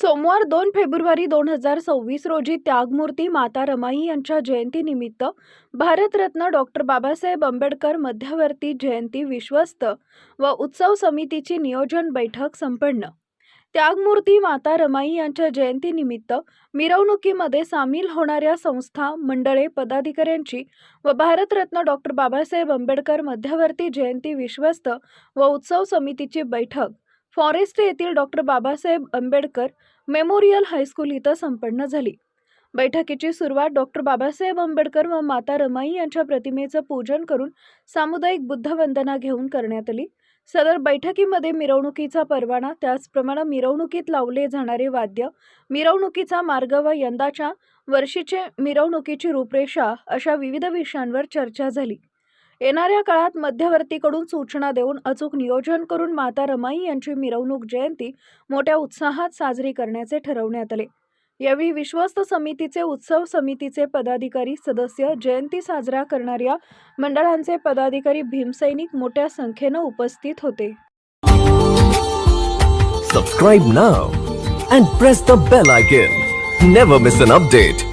सोमवार दोन फेब्रुवारी दोन हजार सव्वीस रोजी त्यागमूर्ती माता रमाई यांच्या जयंतीनिमित्त भारतरत्न डॉक्टर बाबासाहेब आंबेडकर मध्यवर्ती जयंती विश्वस्त व उत्सव समितीची नियोजन बैठक संपन्न. त्यागमूर्ती माता रमाई यांच्या जयंतीनिमित्त मिरवणुकीमध्ये सामील होणाऱ्या संस्था मंडळे पदाधिकाऱ्यांची व भारतरत्न डॉक्टर बाबासाहेब आंबेडकर मध्यवर्ती जयंती विश्वस्त व उत्सव समितीची बैठक फॉरेस्ट येथील doctor Babasaheb Ambedkar memorial high school इथं संपन्न झाली. बैठकीची सुरुवात डॉक्टर बाबासाहेब आंबेडकर व माता रमाई यांच्या प्रतिमेचं पूजन करून सामुदायिक बुद्धवंदना घेऊन करण्यात आली. सदर बैठकीमध्ये मिरवणुकीचा परवाना त्याचप्रमाणे मिरवणुकीत लावले जाणारे वाद्य मिरवणुकीचा मार्ग व यंदाच्या वर्षीचे मिरवणुकीची रूपरेषा अशा विविध विषयांवर चर्चा झाली. येणाऱ्या काळात मध्यवर्तीकडून सूचना देऊन अचूक नियोजन करून माता रमाई यांची मिरवणूक जयंती मोठ्या उत्साहात साजरी करण्याचे ठरवण्यात आले. यावेळी विश्वस्त समितीचे उत्सव समितीचे पदाधिकारी सदस्य जयंती साजरा करणाऱ्या मंडळांचे पदाधिकारी भीमसैनिक मोठ्या संख्येनं उपस्थित होते. Subscribe now and press the bell icon never miss an update